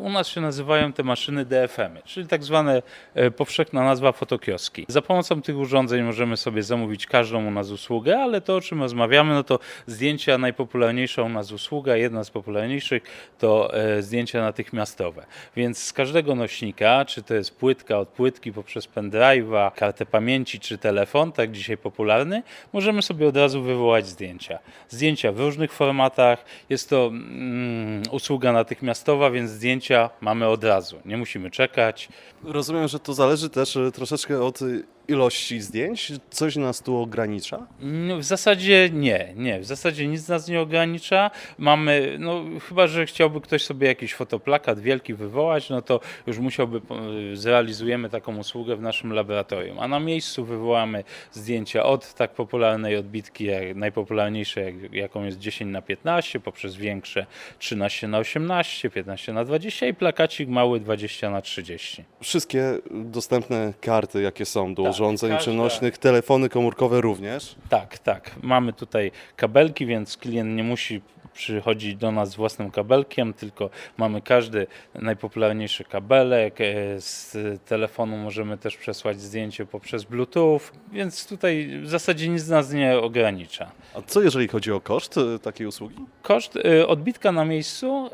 U nas się nazywają te maszyny DFM, czyli tak zwane e, powszechna nazwa fotokioski. Za pomocą tych urządzeń możemy sobie zamówić każdą u nas usługę, ale to o czym rozmawiamy, no to zdjęcia najpopularniejsza u nas usługa, jedna z popularniejszych to e, zdjęcia natychmiastowe. Więc z każdego nośnika, czy to jest płytka od płytki poprzez pendrive'a, kartę pamięci czy telefon, tak dzisiaj popularny, możemy sobie od razu wywołać zdjęcia. Zdjęcia w różnych formatach. Jest to mm, usługa natychmiastowa, więc zdjęcia mamy od razu. Nie musimy czekać. Rozumiem, że to zależy też e, troszeczkę od e, ilości zdjęć. Coś nas tu ogranicza? No, W zasadzie nie, nie. W zasadzie nic nas nie ogranicza. Mamy, no chyba, że chciałby ktoś sobie jakiś fotoplakat wielki wywołać, no to już musiałby, po- zrealizujemy taką usługę w naszym laboratorium. A na miejscu wywołamy zdjęcia od tak popularnej odbitki, jak, najpopularniejszej, jak, jaką jest 10 na 15 poprzez większe 13 na 18 15 na 20 i plakacik mały 20 na 30 Wszystkie dostępne karty, jakie są do Tak, urządzeń każda. przenośnych, telefony komórkowe również. Tak, tak. Mamy tutaj kabelki, więc klient nie musi przychodzić do nas z własnym kabelkiem, tylko mamy każdy najpopularniejszy kabelek. e, Z telefonu możemy też przesłać zdjęcie poprzez Bluetooth, więc tutaj w zasadzie nic nas nie ogranicza. A co jeżeli chodzi o koszt e, takiej usługi? Koszt y, odbitka na miejscu,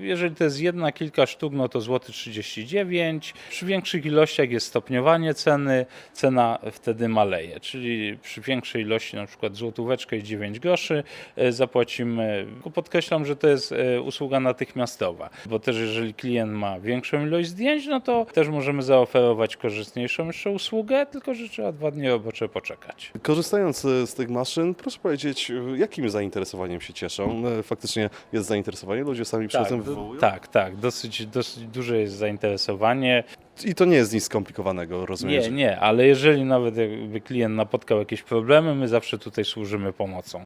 jeżeli to jest jedna, kilka sztuk, no to złoty 39. Przy większych ilościach jest stopniowanie ceny, cena wtedy maleje, czyli przy większej ilości, na przykład złotóweczkę i 9 groszy y, zapłacimy. Podkreślam, że to jest y, usługa natychmiastowa, bo też jeżeli klient ma większą ilość zdjęć, no to też możemy zaoferować korzystniejszą jeszcze usługę, tylko że trzeba dwa dni robocze poczekać. Korzystając e, z tych maszyn, proszę powiedzieć, e, jakim zainteresowaniem się cieszą? E, Faktycznie jest zainteresowanie, ludzie sami przychodzą, Tak, wywołują? tak, tak. Dosyć, dosyć duże jest zainteresowanie. I to nie jest nic skomplikowanego, rozumiem. Nie, nie, ale jeżeli nawet jakby klient napotkał jakieś problemy, my zawsze tutaj służymy pomocą.